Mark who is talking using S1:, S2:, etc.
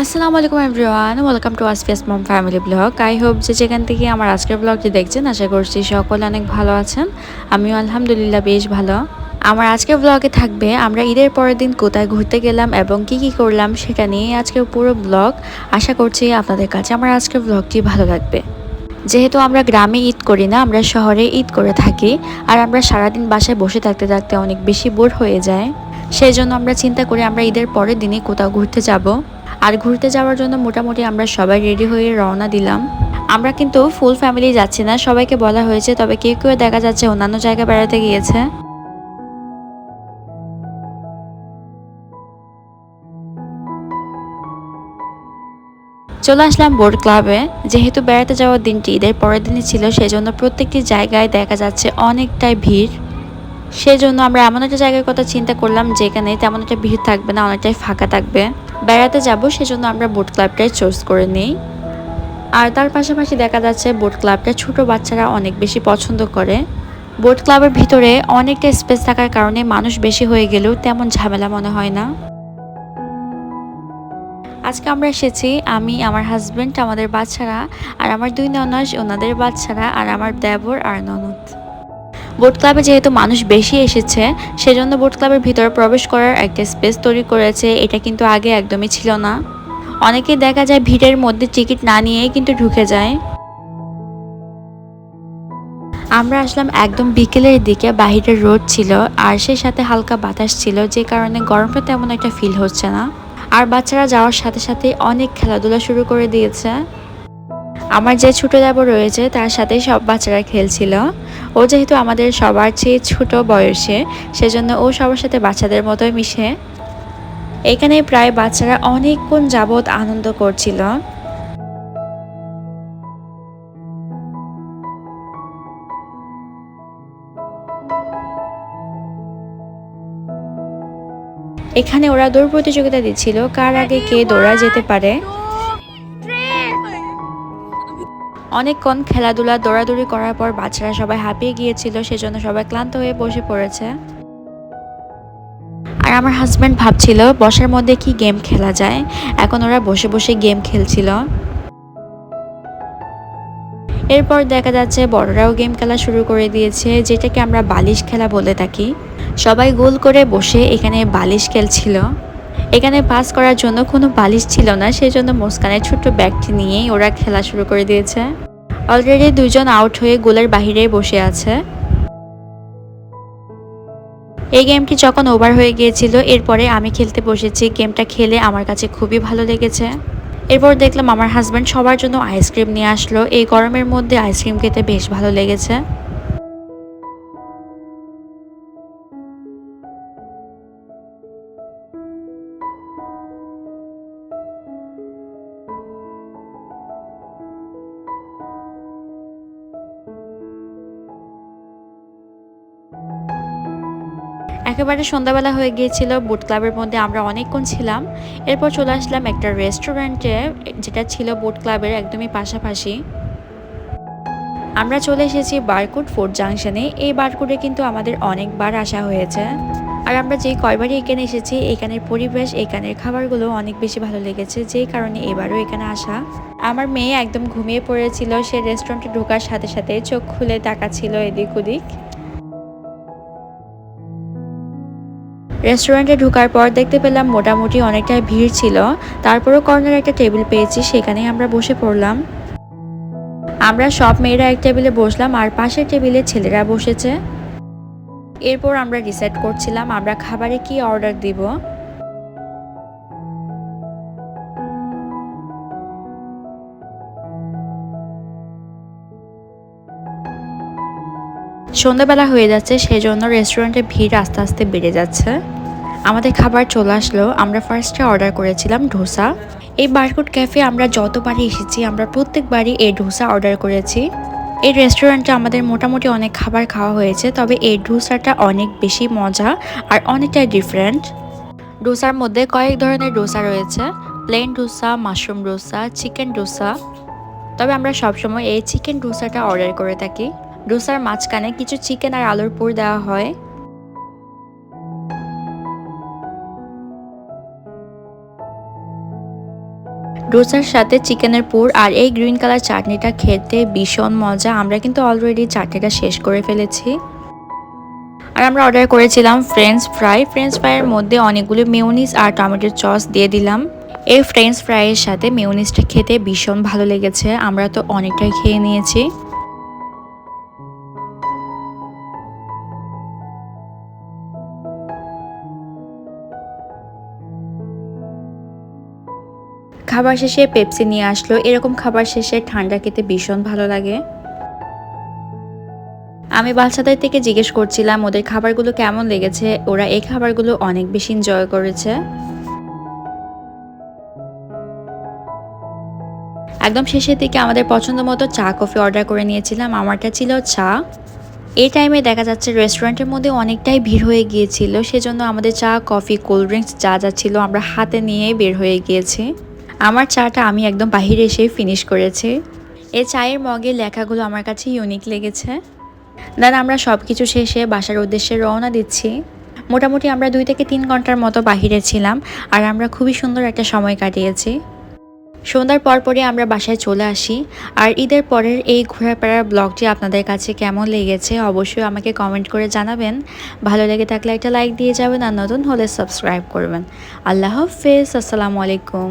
S1: আসসালামু আলাইকুম everyone welcome to আসফিয়াস mom family blog I hope যে যেখান থেকে আমার আজকের ব্লগটি দেখছেন, আশা করছি সকলে অনেক ভালো আছেন। আমিও আলহামদুলিল্লাহ বেশ ভালো। আমার আজকের ব্লগে থাকবে, আমরা ঈদের পরের দিন কোথায় ঘুরতে গেলাম এবং কি কি করলাম সেটা নিয়ে আজকের পুরো ব্লগ আশা করছি আপনাদের কাছে আমার আজকের ব্লগটি ভালো লাগবে। যেহেতু আমরা গ্রামে ঈদ করি না, আমরা শহরে ঈদ করে থাকি আর আমরা সারাদিন বাসায় বসে থাকতে থাকতে অনেক বেশি বোর হয়ে যায়। সেই জন্য আমরা চিন্তা করি আমরা ঈদের পরের দিনে কোথাও ঘুরতে যাব। আর ঘুরতে যাওয়ার জন্য মোটামুটি আমরা সবাই রেডি হয়ে রওনা দিলাম। আমরা কিন্তু ফুল ফ্যামিলি যাচ্ছি না, সবাইকে বলা হয়েছে, তবে কেউ কেউ দেখা যাচ্ছে, অন্যান্য জায়গায় বেড়াতে গিয়েছে। চলে আসলাম বোর্ড ক্লাবে। যেহেতু বেড়াতে যাওয়ার দিনটি ঈদের পরের দিনই ছিল, সেজন্য প্রত্যেকটি জায়গায় দেখা যাচ্ছে অনেকটাই ভিড়। সেজন্য আমরা এমন একটা জায়গার কথা চিন্তা করলাম, যেখানে তেমন একটা ভিড় থাকবে না, অনেকটাই ফাঁকা থাকবে। বেড়াতে যাব, সেজন্য আমরা বোট ক্লাবটাই চুজ করে নিই। আর তার পাশাপাশি দেখা যাচ্ছে বোট ক্লাবটা ছোট বাচ্চারা অনেক বেশি পছন্দ করে। বোট ক্লাবের ভিতরে অনেকটা স্পেস থাকার কারণে মানুষ বেশি হয়ে গেলেও তেমন ঝামেলা মনে হয় না। আজকে আমরা এসেছি, আমি, আমার হাজবেন্ড আমাদের বাচ্চারা, আর আমার দুই ননস ওনাদের বাচ্চারা, আর আমার দেবর আর ননদ। বোট ক্লাবে যেহেতু মানুষ বেশি এসেছে, সেজন্য বোট ক্লাবের ভিতরে প্রবেশ করার একটা স্পেস তৈরি করেছে। এটা কিন্তু আগে একদমই ছিল না। অনেকে দেখা যায় ভিড়ের মধ্যে টিকিট না নিয়েই কিন্তু ঢুকে যায়। আমরা আসলাম একদম বিকেলের দিকে বাহিরের রোড ছিল, আর সেই সাথে হালকা বাতাস ছিল, যে কারণে গরমটা তেমন একটা ফিল হচ্ছে না। আর বাচ্চারা যাওয়ার সাথে সাথে অনেক খেলাধুলা শুরু করে দিয়েছে। আমার যে ছোটো দেবর রয়েছে, তার সাথে সব বাচ্চারা খেলছিল। ও যেহেতু আমাদের সবার চেয়ে ছোটো বয়সে, সেজন্য ও সবার সাথে বাচ্চাদের মতোই মিশে। এখানে প্রায় বাচ্চারা অনেকক্ষণ যাবৎ আনন্দ করছিল। এখানে ওরা দৌড় প্রতিযোগিতা দিচ্ছিল, কার আগে কে দৌড়া যেতে পারে। অনেকক্ষণ খেলাধুলা, দৌড়াদৌড়ি করার পর বাচ্চারা সবাই হাঁপিয়ে গিয়েছিল, সেজন্য সবাই ক্লান্ত হয়ে বসে পড়েছে। আর আমার হাজব্যান্ড ভাবছিল, বসার মধ্যে কি গেম খেলা যায়? এখন ওরা বসে বসে গেম খেলছিল। এরপর দেখা যাচ্ছে, বড়রাও গেম খেলা শুরু করে দিয়েছে, যেটাকে আমরা বালিশ খেলা বলে থাকি। সবাই গোল করে বসে এখানে বালিশ খেলছিল। এখানে পাস করার জন্য কোনো বালিশ ছিল না সেই জন্য মুস্কানের ছোট্ট ব্যাগটি নিয়েই ওরা খেলা শুরু করে দিয়েছে। অলরেডি দুজন আউট হয়ে গোলের বাহিরে বসে আছে। এই গেমটি যখন ওভার হয়ে গিয়েছিল, এরপরে আমি খেলতে বসেছি। গেমটা খেলে আমার কাছে খুবই ভালো লেগেছে। এরপর দেখলাম আমার হাজব্যান্ড সবার জন্য আইসক্রিম নিয়ে আসলো। এই গরমের মধ্যে আইসক্রিম খেতে বেশ ভালো লেগেছে। একেবারে সন্ধ্যাবেলা হয়ে গিয়েছিল বুট ক্লাবের মধ্যে আমরা অনেকক্ষণ ছিলাম। এরপর চলে আসলাম একটা রেস্টুরেন্টে যেটা ছিল বুট ক্লাবের একদমই পাশাপাশি। আমরা চলে এসেছি বারকুট ফোর্ট জাংশনে এই বারকুটে কিন্তু আমাদের অনেকবার আসা হয়েছে। আর আমরা যে কয়বারই এখানে এসেছি, এখানের পরিবেশ, এখানের খাবারগুলো অনেক বেশি ভালো লেগেছে, যেই কারণে এবারও এখানে আসা। আমার মেয়ে একদম ঘুমিয়ে পড়েছিল, সে রেস্টুরেন্টে ঢোকার সাথে সাথে চোখ খুলে তাকাচ্ছিল এদিক ওদিক রেস্টুরেন্টে ঢোকার পর দেখতে পেলাম মোটামুটি অনেকটাই ভিড় ছিল। তারপরও কর্নারে একটা টেবিল পেয়েছি, সেখানেই আমরা বসে পড়লাম। আমরা সব মেয়েরা এক টেবিলে বসলাম আর পাশের টেবিলে ছেলেরা বসেছে। এরপর আমরা ডিসাইড করছিলাম আমরা খাবারে কি অর্ডার দিব। সন্ধ্যাবেলা হয়ে যাচ্ছে, সেজন্য রেস্টুরেন্টের ভিড় আস্তে আস্তে বেড়ে যাচ্ছে। আমাদের খাবার চলে আসলো, আমরা ফার্স্টে অর্ডার করেছিলাম ডোসা এই বারকুট ক্যাফে আমরা যতবারই এসেছি, আমরা প্রত্যেকবারই এই ডোসা অর্ডার করেছি। এই রেস্টুরেন্টে আমাদের মোটামুটি অনেক খাবার খাওয়া হয়েছে, তবে এই ডোসাটা অনেক বেশি মজা আর অনেকটাই ডিফারেন্ট ডোসার মধ্যে কয়েক ধরনের ডোসা রয়েছে plain dosa mushroom dosa chicken dosa তবে আমরা সবসময় এই চিকেন ডোসাটা অর্ডার করে থাকি। ডোসার মাঝখানে কিছু চিকেন আর আলুর পুর দেওয়া হয়। ডোসার সাথে চিকেনের পুর আর এই গ্রিন কালার চাটনিটা খেতে ভীষণ মজা। আমরা কিন্তু অলরেডি চাটনিটা শেষ করে ফেলেছি। আর আমরা অর্ডার করেছিলাম ফ্রেঞ্চ ফ্রাই ফ্রেঞ্চ ফ্রাইয়ের মধ্যে অনেকগুলো মেউনিস আর টমেটোর চস দিয়ে দিলাম। এই ফ্রেঞ্চ ফ্রাইয়ের সাথে মেউনিসটা খেতে ভীষণ ভালো লেগেছে। আমরা তো অনেকটাই খেয়ে নিয়েছি। খাবার শেষে পেপসি নিয়ে আসলো। এরকম খাবার শেষে ঠান্ডা খেতে ভীষণ ভালো লাগে। আমি বাচ্চাদের থেকে জিজ্ঞেস করছিলাম, ওদের খাবারগুলো কেমন লেগেছে? ওরা এই খাবারগুলো অনেক বেশি এনজয় করেছে। একদম শেষের দিকে আমাদের পছন্দ মতো চা, কফি অর্ডার করে নিয়েছিলাম। আমারটা ছিল চা। এই টাইমে দেখা যাচ্ছে রেস্টুরেন্টের মধ্যে অনেকটাই ভিড় হয়ে গিয়েছিল। সেজন্য আমাদের চা, কফি কোল্ড ড্রিঙ্কস যা যা ছিল আমরা হাতে নিয়ে বের হয়ে গিয়েছি। আমার চাটা আমি একদম বাহিরে এসে ফিনিশ করেছি। এই চায়ের মগের লেখাগুলো আমার কাছে ইউনিক লেগেছে। দেন আমরা সব কিছু শেষে বাসার উদ্দেশ্যে রওনা দিচ্ছি। মোটামুটি আমরা দুই থেকে তিন ঘণ্টার মতো বাহিরে ছিলাম আর আমরা খুবই সুন্দর একটা সময় কাটিয়েছি। সন্ধ্যার পরপরই আমরা বাসায় চলে আসি আর ঈদের পরের এই ঘোরাফেরার ব্লগটি আপনাদের কাছে কেমন লেগেছে অবশ্যই আমাকে কমেন্ট করে জানাবেন। ভালো লেগে থাকলে একটা লাইক দিয়ে যাবেন আর নতুন হলে সাবস্ক্রাইব করবেন। আল্লাহ হাফেজ, আসসালামু আলাইকুম।